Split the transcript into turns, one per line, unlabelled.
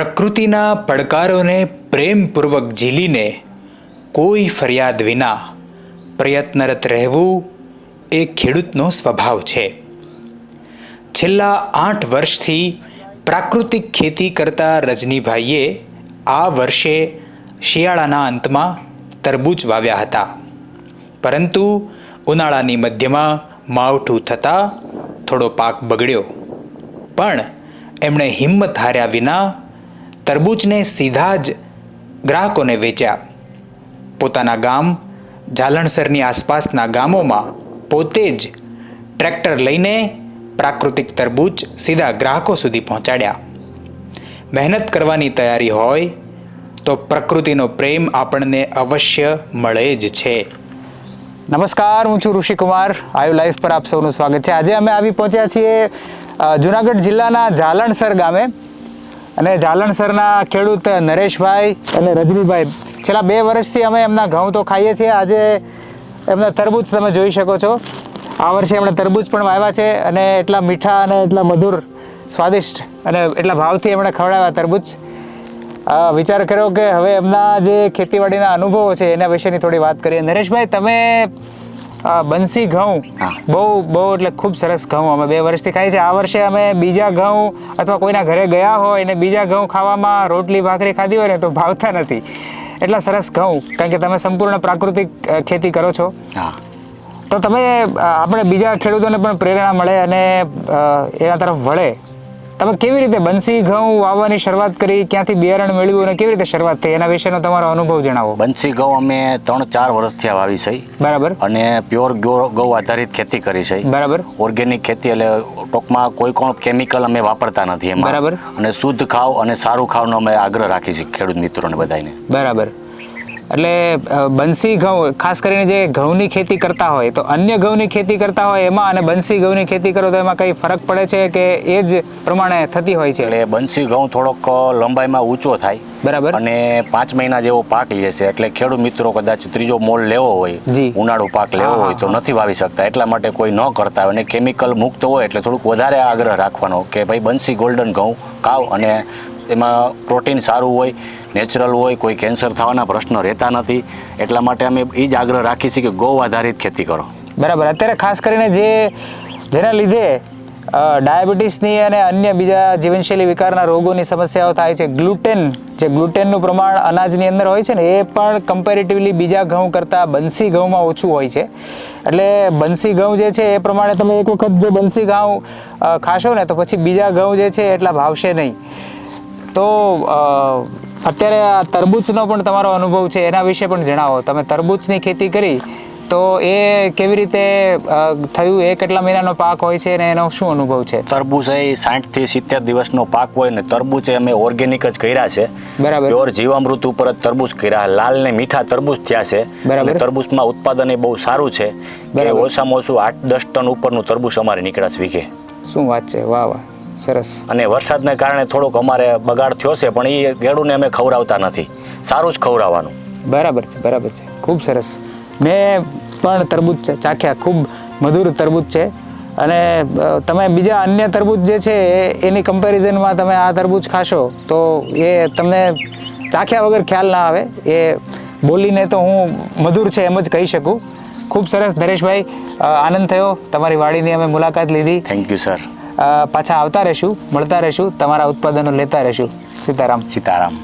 પ્રકૃતિના પડકારોને પ્રેમપૂર્વક ઝીલીને કોઈ ફરિયાદ વિના પ્રયત્નરત રહેવું એ ખેડૂતનો સ્વભાવ છે. છેલ્લા આઠ વર્ષથી પ્રાકૃતિક ખેતી કરતા રજનીભાઈએ આ વર્ષે શિયાળાના અંતમાં તરબૂચ વાવ્યા હતા. પરંતુ ઉનાળાની મધ્યમાં માવઠું થતાં થોડો પાક બગડ્યો. પણ એમણે હિંમત હાર્યા વિના તરબૂચને સીધા જ ગ્રાહકોને વેચ્યા. પોતાના ગામ જાલણસરની આસપાસના ગામોમાં પોતે જ ટ્રેક્ટર લઈને પ્રાકૃતિક તરબૂચ સીધા ગ્રાહકો સુધી પહોંચાડ્યા. મહેનત કરવાની તૈયારી હોય તો પ્રકૃતિનો પ્રેમ આપણને અવશ્ય મળે જ છે. નમસ્કાર, હું છું ઋષિકુમાર. આયુ લાઈફ પર આપ સૌનું સ્વાગત છે. આજે અમે આવી પહોંચ્યા છીએ જુનાગઢ જિલ્લાના જાલણસર ગામે. અને જાલણસરના ખેડૂત નરેશભાઈ અને રજનીભાઈ. છેલ્લા બે વર્ષથી અમે એમના ઘઉં તો ખાઈએ છીએ. આજે એમના તરબૂચ તમે જોઈ શકો છો. આ વર્ષે એમણે તરબૂચ પણ વાવ્યા છે અને એટલા મીઠા અને એટલા મધુર, સ્વાદિષ્ટ અને એટલા ભાવથી એમણે ખવડાવ્યા તરબૂચ. વિચાર કર્યો કે હવે એમના જે ખેતીવાડીના અનુભવો છે એના વિશેની થોડી વાત કરીએ. નરેશભાઈ, તમે બંસી ઘઉં. બહુ બહુ એટલે ખૂબ સરસ ઘઉં અમે બે વર્ષથી ખાઈએ છીએ. આ વર્ષે અમે બીજા ઘઉં અથવા કોઈના ઘરે ગયા હોય ને બીજા ઘઉં ખાવામાં રોટલી ભાખરી ખાધી હોય ને તો ભાવતા નથી. એટલા સરસ ઘઉં. કારણ કે તમે સંપૂર્ણ પ્રાકૃતિક ખેતી કરો છો. તો તમે આપણે બીજા ખેડૂતોને પણ પ્રેરણા મળે અને એના તરફ વળે. તમે કેવી રીતે બંસી ઘઉં વાવવાની શરૂઆત કરી ક્યાંથી બિયારણ મેળવ્યું અને કેવી રીતે શરૂઆત થઈ? એના વિશેનો તમારો અનુભવ જણાવો.
બંસી ઘઉં અમે ત્રણ ચાર વર્ષથી વાવી છે.
બરાબર.
અને પ્યોર ઘઉં આધારિત ખેતી કરી છે.
બરાબર.
ઓર્ગેનિક ખેતી એટલે ટૂંકમાં કોઈ પણ કેમિકલ અમે વાપરતા નથી એમાં.
બરાબર.
અને શુદ્ધ ખાવ અને સારું ખાવનો અમે આગ્રહ રાખી છે ખેડૂત મિત્રોને બધાને
બરાબર. એટલે બંસી ઘઉં ખાસ કરીને જે ઘઉંની ખેતી કરતા હોય તો અન્ય ઘઉંની ખેતી કરતા હોય એમાં અને બંસી ઘઉંની ખેતી કરો તો એમાં કંઈ ફરક પડે છે કે એ જ પ્રમાણે થતી હોય છે?
એટલે બંસી ઘઉં થોડોક લંબાઈમાં ઊંચો થાય.
બરાબર.
અને પાંચ મહિના જેવો પાક લે છે. એટલે ખેડૂત મિત્રો કદાચ ત્રીજો મોલ લેવો હોય
ઉનાળો
ઉનાળુ પાક લેવો હોય તો નથી વાવી શકતા. એટલા માટે કોઈ ન કરતા હોય. અને કેમિકલ મુક્ત હોય એટલે થોડુંક વધારે આગ્રહ રાખવાનો કે ભાઈ બંસી ગોલ્ડન ઘઉં કાવ અને એમાં પ્રોટીન સારું હોય, નેચરલ હોય, કોઈ કેન્સર થવાના પ્રશ્નો રહેતા નથી. એટલા માટે અમે એ જ આગ્રહ રાખીએ છીએ કે ગૌ આધારિત ખેતી કરો.
બરાબર. અત્યારે ખાસ કરીને જે, જેના લીધે ડાયાબિટીસની અને અન્ય બીજા જીવનશૈલી વિકારના રોગોની સમસ્યાઓ થાય છે. ગ્લુટેન, જે ગ્લુટેનનું પ્રમાણ અનાજની અંદર હોય છે ને, એ પણ કમ્પેરેટિવલી બીજા ઘઉં કરતાં બંસી ઘઉંમાં ઓછું હોય છે. એટલે બંસી ઘઉં જે છે, એ પ્રમાણે તમે એક વખત જો બંસી ઘઉં ખાશો ને, તો પછી બીજા ઘઉં જે છે, એટલા ભાવશે નહીં. તો અત્યારે આ તરબૂચનો પણ તમારો અનુભવ છે એના વિશે પણ જણાવો. તમે તરબૂચની ખેતી કરી તો એ કેવી રીતે થયું? એ કેટલા મહિનાનો પાક હોય છે અને એનો શું અનુભવ છે?
તરબૂચ એ સાઠથી સિત્તેર દિવસનો પાક હોય ને તરબૂચ એ અમે ઓર્ગેનિક જ કર્યા છે.
બરાબર.
પ્યોર જીવામૃત ઉપર જ તરબૂચ કર્યા. લાલ ને મીઠા તરબૂચ થયા છે.
બરાબર.
તરબૂચમાં ઉત્પાદન એ બહુ સારું છે. ઓછામાં ઓછું આઠ દસ ટન ઉપરનું તરબૂચ અમારે નીકળ્યા છે વીઘે.
શું વાત છે? વાહ વાહ. સરસ.
અને વરસાદને કારણે થોડોક અમારે બગાડ થયો છે પણ એ ગેડુને અમે ખવડાવતા નથી. સારું જ ખવડાવવાનું.
બરાબર છે બરાબર છે. ખૂબ સરસ. મેં પણ તરબૂચ ચાખ્યા. ખૂબ મધુર તરબૂચ છે. અને તમે બીજા અન્ય તરબૂચ જે છે એની કમ્પેરિઝનમાં તમે આ તરબૂચ ખાશો તો એ તમને ચાખ્યા વગર ખ્યાલ ના આવે. એ બોલીને તો હું મધુર છે એમ જ કહી શકું. ખૂબ સરસ નરેશભાઈ. આનંદ થયો. તમારી વાડીની અમે મુલાકાત લીધી.
થેન્ક યુ સર
પાછા આવતા રહેશું મળતા રહેશું તમારા ઉત્પાદનો લેતા રહેશું. સીતારામ.
સીતારામ.